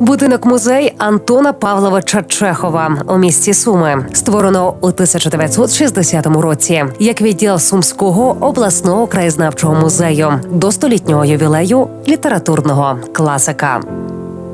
Будинок музей Антона Павловича Чехова у місті Суми створено у 1960 році як відділ Сумського обласного краєзнавчого музею до столітнього ювілею літературного класика.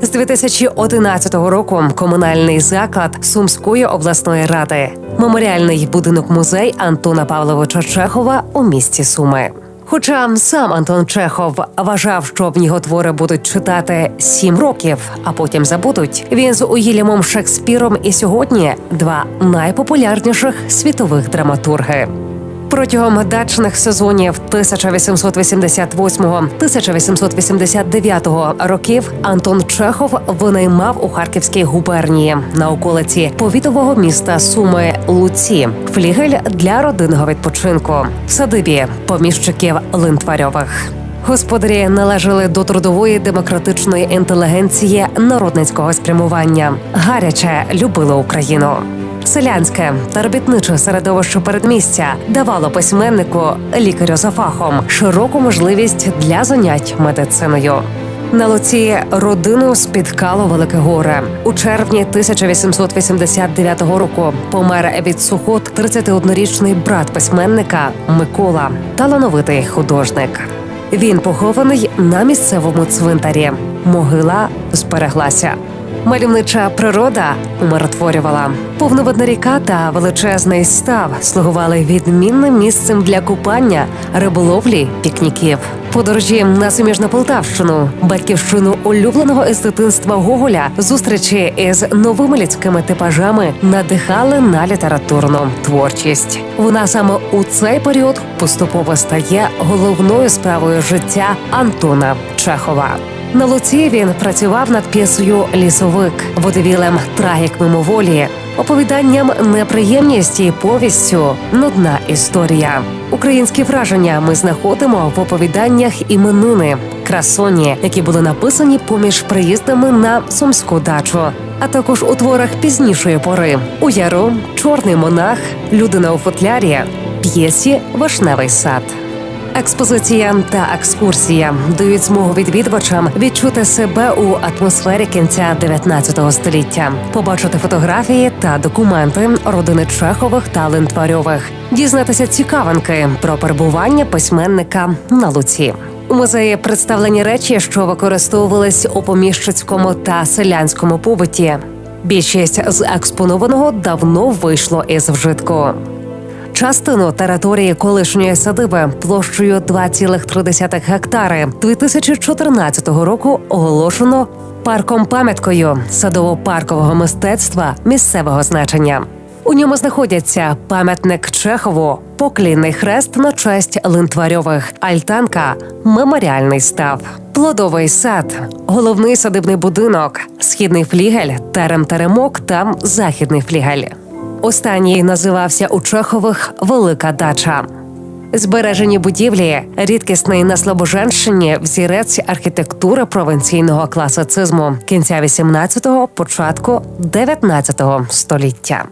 З 2011 року комунальний заклад Сумської обласної ради, меморіальний будинок музей Антона Павловича Чехова у місті Суми. Хоча сам Антон Чехов вважав, що в нього твори будуть читати сім років, а потім забудуть. Він з Уїлімом Шекспіром і сьогодні два найпопулярніших світових драматурги. Протягом дачних сезонів 1888-1889 років Антон Чехов винаймав у Харківській губернії на околиці повітового міста Суми Луці флігель для родинного відпочинку в садибі поміщиків Линтварьових. Господарі належали до трудової демократичної інтелігенції народницького спрямування. Гаряче любили Україну. Селянське та робітниче середовище передмістя давало письменнику лікарю за фахом широку можливість для занять медициною. На Луці родину спіткало велике горе. У червні 1889 року помер від сухот 31-річний брат письменника Микола, талановитий художник. Він похований на місцевому цвинтарі. Могила збереглася. Мальовнича природа умиротворювала. Повноводна ріка та величезний став слугували відмінним місцем для купання, риболовлі, пікніків. Подорожі на суміжну Полтавщину, батьківщину улюбленого із дитинства Гоголя, зустрічі із новими людськими типажами надихали на літературну творчість. Вона саме у цей період поступово стає головною справою життя Антона Чехова. На Луці він працював над п'єсою Лісовик, водовілем трагік мимоволі, оповіданням неприємність і повістю нудна історія. Українські враження ми знаходимо в оповіданнях іменини, красоні, які були написані поміж приїздами на сумську дачу, а також у творах пізнішої пори у яру, чорний монах, людина у футлярі, п'єсі Вишневий сад. Експозиція та екскурсія дають змогу відвідувачам відчути себе у атмосфері кінця 19 століття, побачити фотографії та документи родини Чехових та Лентварьових, дізнатися цікавинки про перебування письменника на Луці. У музеї представлені речі, що використовувались у поміщицькому та селянському побуті. Більшість з експонованого давно вийшло із вжитку. Частину території колишньої садиби площею 2,3 гектари 2014 року оголошено парком пам'яткою садово-паркового мистецтва місцевого значення. У ньому знаходяться пам'ятник Чехову, поклінний хрест на честь линтварьових, альтанка, меморіальний став, плодовий сад, головний садибний будинок, східний флігель, терем-теремок та західний флігель. Останній називався у Чехових Велика дача. Збережені будівлі, рідкісний на Слобоженщині взірець архітектури провінційного класицизму кінця 18-го, початку 19-го століття.